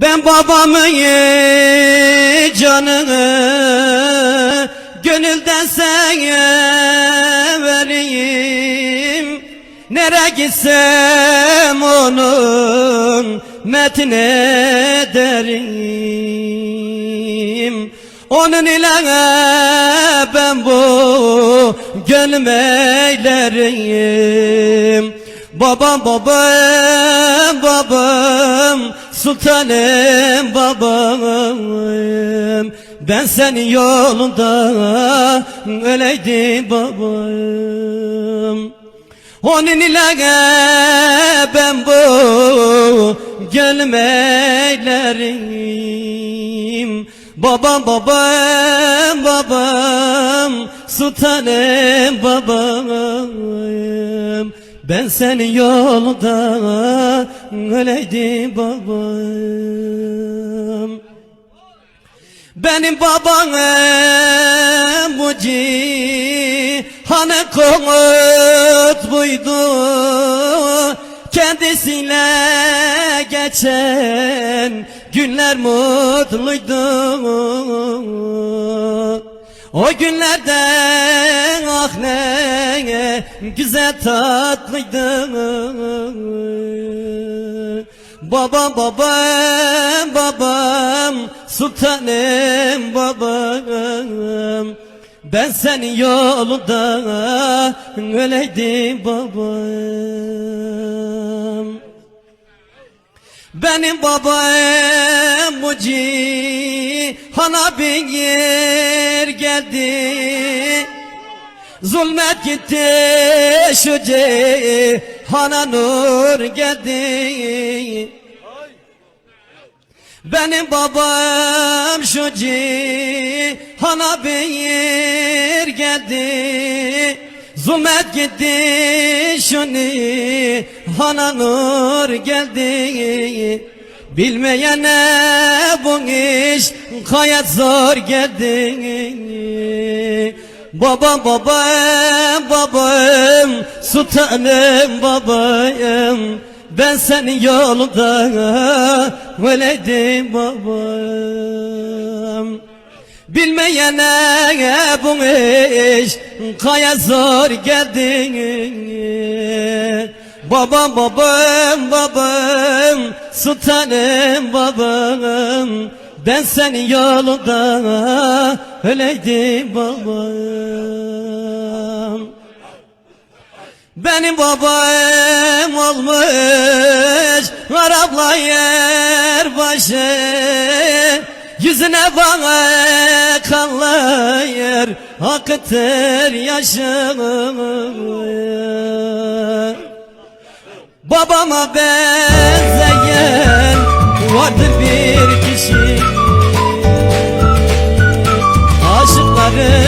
Ben babamın canını gönülden vereyim. Nere gitsem onun metine derim. Onun ile ben bu gönlüm eylerim Babam babam babam sultanım babam. Ben senin yolunda öleydim babam. Onun ile ben bu gönlüm eylerim Babam babam babam. Sultanım babam. Ben senin yolunda öleydim babam. Benim babam bu konut buydu. Kendisiyle geçen günler mutluydu. O günlerde ah ne güzel tatlıydı Babam babam babam sultanım babam. Ben senin yolunda öleydim babam. Benim babam bu cihana bir yer geldi. Zulmet gitti şu cihana nur geldi. Benim babam şu cihana bir geldi. Zulmet gitti şuni hana nur geldi. Bilmeyene bu iş hayat zor geldi Babam babam babam sultanım babam Ben senin yolunda öleydim babam Bilmeyene bu iş kaya zor geldi Babam babam babam sultanım babam Ben senin yolunda öleydim babam benim babam olmuş Arapla yer başı. Yüzüne bana kanlar Akıtır yaşımı. Babama benzer yarın